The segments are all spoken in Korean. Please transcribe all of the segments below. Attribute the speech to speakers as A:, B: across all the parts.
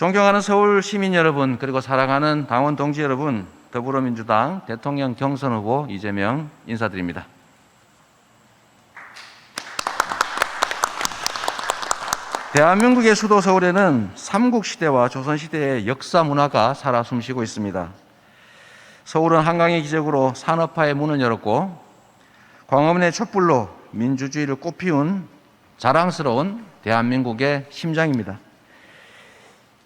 A: 존경하는 서울 시민 여러분 그리고 사랑하는 당원 동지 여러분 더불어민주당 대통령 경선 후보 이재명 인사드립니다. 대한민국의 수도 서울에는 삼국 시대와 조선 시대의 역사 문화가 살아 숨쉬고 있습니다. 서울은 한강의 기적으로 산업화의 문을 열었고 광화문의 촛불로 민주주의를 꽃피운 자랑스러운 대한민국의 심장입니다.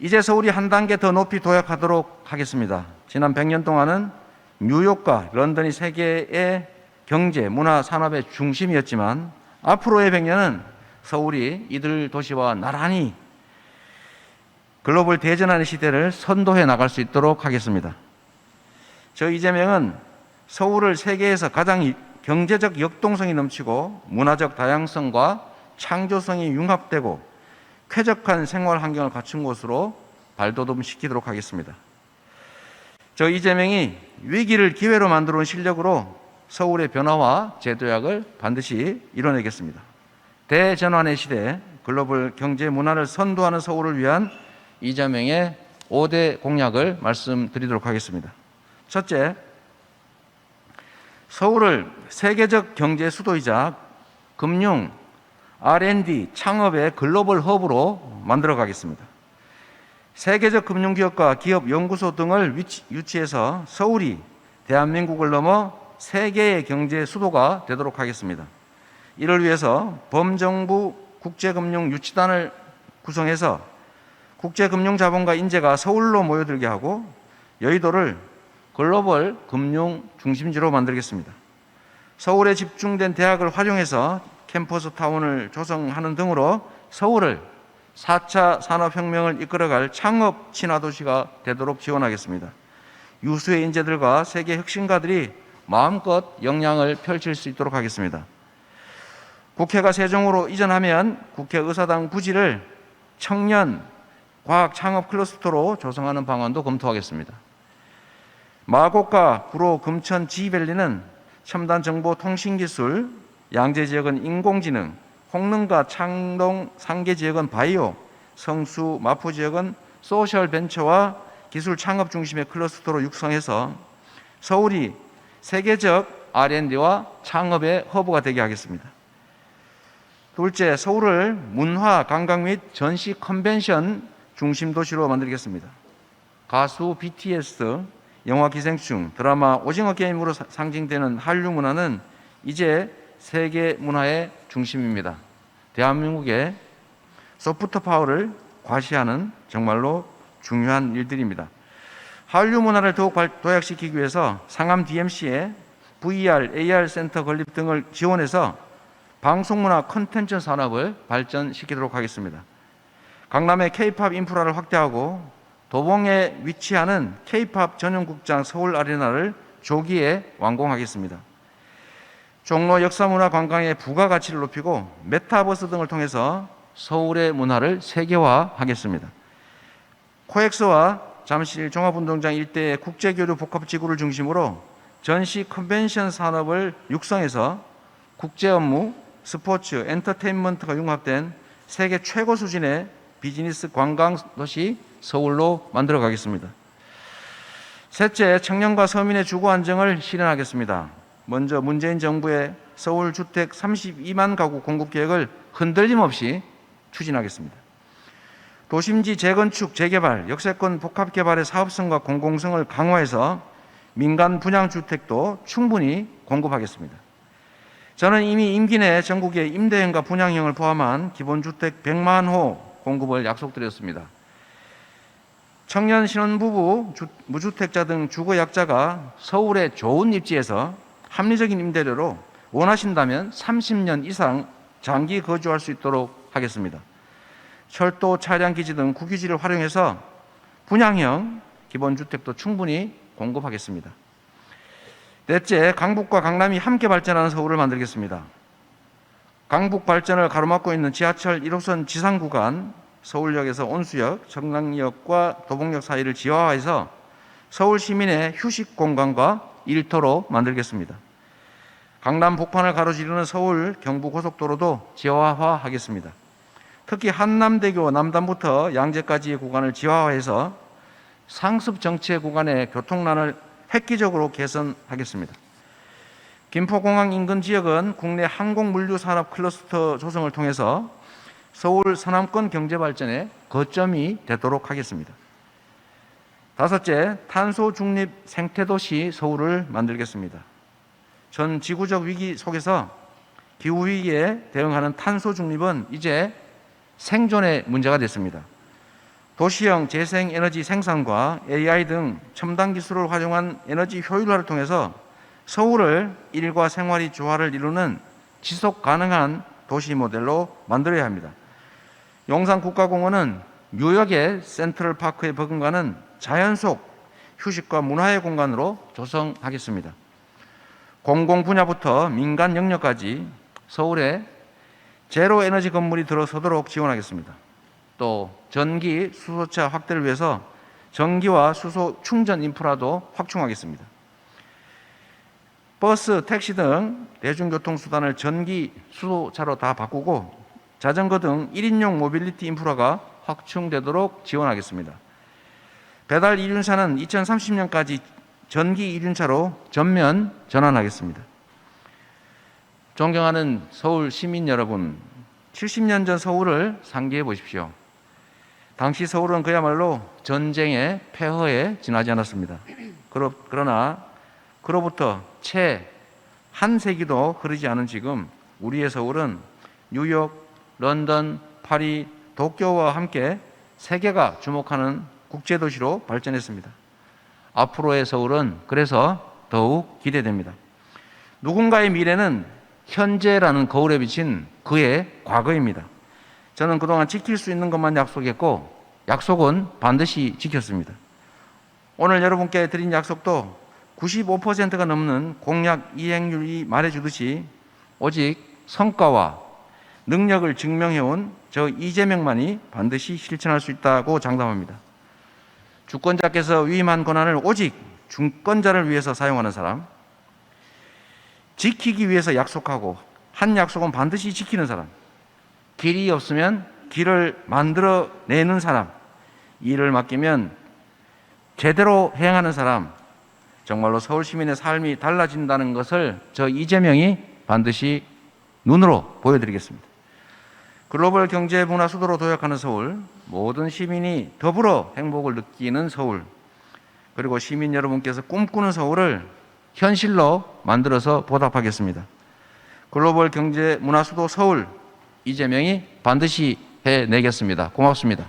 A: 이제 서울이 한 단계 더 높이 도약하도록 하겠습니다. 지난 100년 동안은 뉴욕과 런던이 세계의 경제, 문화, 산업의 중심이었지만 앞으로의 100년은 서울이 이들 도시와 나란히 글로벌 대전하는 시대를 선도해 나갈 수 있도록 하겠습니다. 저 이재명은 서울을 세계에서 가장 경제적 역동성이 넘치고 문화적 다양성과 창조성이 융합되고 쾌적한 생활 환경을 갖춘 곳으로 발돋움시키도록 하겠습니다. 저 이재명이 위기를 기회로 만들어 온 실력으로 서울의 변화와 재도약을 반드시 이뤄내겠습니다. 대전환의 시대 글로벌 경제 문화를 선도하는 서울을 위한 이재명의 5대 공약을 말씀드리도록 하겠습니다. 첫째, 서울을 세계적 경제 수도이자 금융, R&D, 창업의 글로벌 허브로 만들어 가겠습니다. 세계적 금융기업과 기업 연구소 등을 위치, 유치해서 서울이 대한민국을 넘어 세계의 경제 수도가 되도록 하겠습니다. 이를 위해서 범정부 국제금융 유치단을 구성해서 국제금융 자본과 인재가 서울로 모여들게 하고 여의도를 글로벌 금융 중심지로 만들겠습니다. 서울에 집중된 대학을 활용해서 캠퍼스 타운을 조성하는 등으로 서울을 4차 산업혁명을 이끌어갈 창업 친화도시가 되도록 지원하겠습니다. 유수의 인재들과 세계 혁신가들이 마음껏 역량을 펼칠 수 있도록 하겠습니다. 국회가 세종으로 이전하면 국회의사당 부지를 청년 과학 창업 클러스터로 조성하는 방안도 검토하겠습니다. 마곡과 구로, 금천, 지벨리는 첨단 정보 통신 기술, 양재 지역은 인공지능, 홍릉과 창동, 상계 지역은 바이오, 성수, 마포 지역은 소셜 벤처와 기술 창업 중심의 클러스터로 육성해서 서울이 세계적 R&D와 창업의 허브가 되게 하겠습니다. 둘째, 서울을 문화, 관광 및 전시 컨벤션 중심 도시로 만들겠습니다. 가수 BTS, 영화 기생충, 드라마 오징어 게임으로 상징되는 한류 문화는 이제 세계 문화의 중심입니다. 대한민국의 소프트 파워를 과시하는 정말로 중요한 일들입니다. 한류 문화를 더욱 도약시키기 위해서 상암 DMC에 VR, AR 센터 건립 등을 지원해서 방송문화 컨텐츠 산업을 발전시키도록 하겠습니다. 강남의 K-팝 인프라를 확대하고 도봉에 위치하는 K-팝 전용극장 서울 아레나를 조기에 완공하겠습니다. 종로 역사문화 관광의 부가가치를 높이고 메타버스 등을 통해서 서울의 문화를 세계화하겠습니다. 코엑스와 잠실 종합운동장 일대의 국제교류 복합지구를 중심으로 전시 컨벤션 산업을 육성해서 국제 업무, 스포츠, 엔터테인먼트가 융합된 세계 최고 수준의 비즈니스 관광 도시 서울로 만들어 가겠습니다. 셋째, 청년과 서민의 주거 안정을 실현하겠습니다. 먼저 문재인 정부의 서울 주택 32만 가구 공급 계획을 흔들림 없이 추진하겠습니다. 도심지 재건축, 재개발, 역세권 복합 개발의 사업성과 공공성을 강화해서 민간 분양 주택도 충분히 공급하겠습니다. 저는 이미 임기 내 전국의 임대형과 분양형을 포함한 기본주택 100만 호 공급을 약속드렸습니다. 청년 신혼부부, 무주택자 등 주거 약자가 서울의 좋은 입지에서 합리적인 임대료로 원하신다면 30년 이상 장기 거주할 수 있도록 하겠습니다. 철도, 차량 기지 등 국유지를 활용해서 분양형 기본 주택도 충분히 공급하겠습니다. 넷째, 강북과 강남이 함께 발전하는 서울을 만들겠습니다. 강북 발전을 가로막고 있는 지하철 1호선 지상 구간 서울역에서 온수역, 청량역과 도봉역 사이를 지하화해서 서울 시민의 휴식 공간과 일터로 만들겠습니다. 강남 북판을 가로지르는 서울 경부 고속도로도 지하화하겠습니다. 특히 한남대교 남단부터 양재까지의 구간을 지하화해서 상습 정체 구간의 교통난을 획기적으로 개선하겠습니다. 김포공항 인근 지역은 국내 항공 물류 산업 클러스터 조성을 통해서 서울 서남권 경제 발전의 거점이 되도록 하겠습니다. 다섯째, 탄소 중립 생태 도시 서울을 만들겠습니다. 전 지구적 위기 속에서 기후 위기에 대응하는 탄소 중립은 이제 생존의 문제가 됐습니다. 도시형 재생 에너지 생산과 AI 등 첨단 기술을 활용한 에너지 효율화를 통해서 서울을 일과 생활이 조화를 이루는 지속 가능한 도시 모델로 만들어야 합니다. 용산 국가공원은 뉴욕의 센트럴 파크에 버금가는 자연 속 휴식과 문화의 공간으로 조성하겠습니다. 공공 분야부터 민간 영역까지 서울에 제로 에너지 건물이 들어서도록 지원하겠습니다. 또 전기 수소차 확대를 위해서 전기와 수소 충전 인프라도 확충하겠습니다. 버스, 택시 등 대중교통 수단을 전기 수소차로 다 바꾸고 자전거 등 1인용 모빌리티 인프라가 확충되도록 지원하겠습니다. 배달 이륜차는 2030년까지 전기 이륜차로 전면 전환하겠습니다. 존경하는 서울 시민 여러분, 70년 전 서울을 상기해 보십시오. 당시 서울은 그야말로 전쟁의 폐허에 지나지 않았습니다. 그러, 그러나 그로부터 채 한 세기도 흐르지 않은 지금 우리의 서울은 뉴욕, 런던, 파리, 도쿄와 함께 세계가 주목하는 국제도시로 발전했습니다. 앞으로의 서울은 그래서 더욱 기대됩니다. 누군가의 미래는 현재라는 거울에 비친 그의 과거입니다. 저는 그동안 지킬 수 있는 것만 약속했고 약속은 반드시 지켰습니다. 오늘 여러분께 드린 약속도 95%가 넘는 공약 이행률이 말해주듯이 오직 성과와 능력을 증명해온 저 이재명만이 반드시 실천할 수 있다고 장담합니다. 주권자께서 위임한 권한을 오직 주권자를 위해서 사용하는 사람, 지키기 위해서 약속하고 한 약속은 반드시 지키는 사람, 길이 없으면 길을 만들어 내는 사람, 일을 맡기면 제대로 행하는 사람, 정말로 서울 시민의 삶이 달라진다는 것을 저 이재명이 반드시 눈으로 보여드리겠습니다. 글로벌 경제 문화 수도로 도약하는 서울, 모든 시민이 더불어 행복을 느끼는 서울, 그리고 시민 여러분께서 꿈꾸는 서울을 현실로 만들어서 보답하겠습니다. 글로벌 경제 문화 수도 서울 이재명이 반드시 해내겠습니다. 고맙습니다.